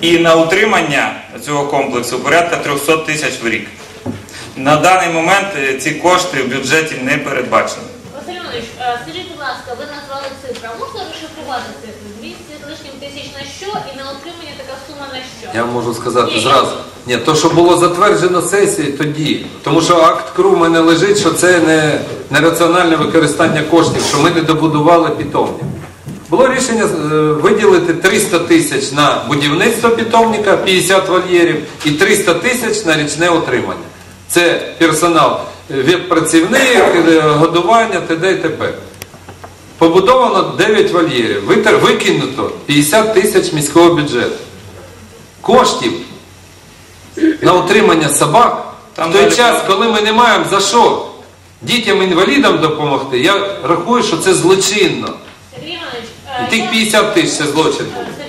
І на утримання цього комплексу порядка 300 тисяч в рік. На даний момент е, ці кошти в бюджеті не передбачені. Василь Іванович, е, скажіть, будь ласка, ви назвали цифру. А можна розшифрувати цифру? 200 з лишнім тисяч на що і на отримання така сума на що? Я можу сказати Ні, зразу. Ні, то, що було затверджено сесією, тоді. Тому що акт КРУ в мене лежить, що це не, не раціональне використання коштів, що ми не добудували питомник. Було рішення е, виділити 300 тисяч на будівництво питомника, 50 вольєрів, і 300 тисяч на річне отримання. Це персонал, е, веб-працівник, е, годування, т.д. і т.п. Побудовано 9 вольєрів, викинуто 50 тисяч міського бюджету. Коштів на утримання собак Там в той далі- час, коли ми не маємо за що дітям-інвалідам допомогти, я рахую, що це злочинно. І тих я- 50 тисяч це злочин. Е,